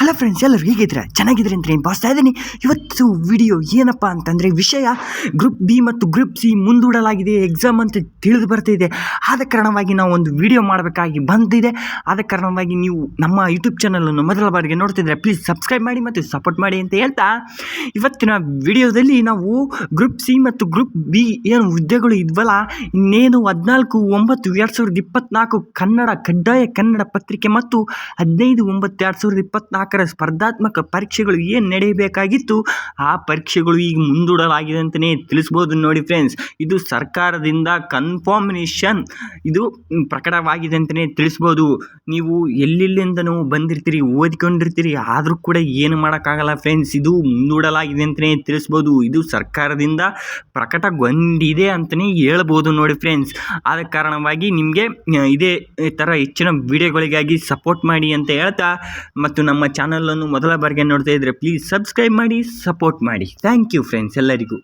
Hello friends ಎಲ್ಲರೂ ಹೇಗಿದ್ರೆ ಚೆನ್ನಾಗಿದ್ರೆ ಅಂತ ನಾನು ಭಾವಿಸ್ತಾ ಇದ್ದೀನಿ. ಇವತ್ತು ವಿಡಿಯೋ ಏನಪ್ಪ ಅಂತಂದರೆ ವಿಷಯ ಗ್ರೂಪ್ ಬಿ ಮತ್ತು ಗ್ರೂಪ್ ಸಿ ಮುಂದೂಡಲಾಗಿದೆ. ಎಕ್ಸಾಮ್ ಅಂತ ತಿಳಿದು ಬರ್ತಿದೆ ಆದ ಕಾರಣವಾಗಿ ನಾವು ಒಂದು ವಿಡಿಯೋ ಮಾಡಬೇಕಾಗಿ ಬಂದಿದೆ. ಆದ ಕಾರಣವಾಗಿ ನೀವು ನಮ್ಮ ಯೂಟ್ಯೂಬ್ ಚಾನಲನ್ನು ಮೊದಲ ಬಾರಿಗೆ ನೋಡ್ತಿದ್ರೆ ಪ್ಲೀಸ್ ಸಬ್ಸ್ಕ್ರೈಬ್ ಮಾಡಿ ಮತ್ತು ಸಪೋರ್ಟ್ ಮಾಡಿ ಅಂತ ಹೇಳ್ತಾ, ಇವತ್ತಿನ ವಿಡಿಯೋದಲ್ಲಿ ನಾವು ಗ್ರೂಪ್ ಸಿ ಮತ್ತು ಗ್ರೂಪ್ ಬಿ ಏನು ಹುದ್ದೆಗಳು ಇದ್ವಲ್ಲ, ಇನ್ನೇನು ಹದಿನಾಲ್ಕು, ಒಂಬತ್ತು, ಎರಡು ಸಾವಿರದ ಇಪ್ಪತ್ತ್ನಾಲ್ಕು ಕನ್ನಡ ಕಡ್ಡಾಯ ಕನ್ನಡ ಪತ್ರಿಕೆ ಮತ್ತು ಹದಿನೈದು, ಒಂಬತ್ತು, ಎರಡು ಸಾವಿರದ ಇಪ್ಪತ್ನಾಲ್ಕರ ಸ್ಪರ್ಧಾತ್ಮಕ ಪರೀಕ್ಷೆಗಳು ಏನು ನಡೆಯಬೇಕಾಗಿತ್ತು ಆ ಪರೀಕ್ಷೆಗಳು ಈಗ ಮುಂದೂಡಲಾಗಿದೆ ಅಂತಲೇ ತಿಳಿಸ್ಬೋದು ನೋಡಿ ಫ್ರೆಂಡ್ಸ್ ಇದು ಸರ್ಕಾರದಿಂದ ಕನ್ಫರ್ಮೇಷನ್ ಇದು ಪ್ರಕಟವಾಗಿದೆ ಅಂತಲೇ ತಿಳಿಸ್ಬೋದು. ನೀವು ಎಲ್ಲೆಲ್ಲಿಂದನೂ ಬಂದಿರ್ತೀರಿ, ಓದಿಕೊಂಡಿರ್ತೀರಿ, ಆದರೂ ಕೂಡ ಏನು ಮಾಡೋಕ್ಕಾಗಲ್ಲ ಫ್ರೆಂಡ್ಸ್ ಇದು ಮುಂದೂಡಲಾಗಿದೆ ಅಂತಲೇ ತಿಳಿಸ್ಬೋದು. ಇದು ಸರ್ಕಾರದಿಂದ ಪ್ರಕಟಗೊಂಡಿದೆ ಅಂತಲೇ ಹೇಳ್ಬೋದು ನೋಡಿ ಫ್ರೆಂಡ್ಸ್ ಆದ ಕಾರಣವಾಗಿ ನಿಮಗೆ ಇದೇ ಥರ ಹೆಚ್ಚಿನ ವಿಡಿಯೋಗಳಿಗಾಗಿ ಸಪೋರ್ಟ್ ಮಾಡಿ ಅಂತ ಹೇಳ್ತಾ, ಮತ್ತು ನಮ್ಮ ಚಾನಲನ್ನು ಮೊದಲ ಬಾರಿಗೆ ನೋಡ್ತಾ ಇದ್ದರೆ ಪ್ಲೀಸ್ ಸಬ್ಸ್ಕ್ರೈಬ್ ಮಾಡಿ ಸಪೋರ್ಟ್ ಮಾಡಿ. ಥ್ಯಾಂಕ್ ಯು ಫ್ರೆಂಡ್ಸ್ ಎಲ್ಲರಿಗೂ.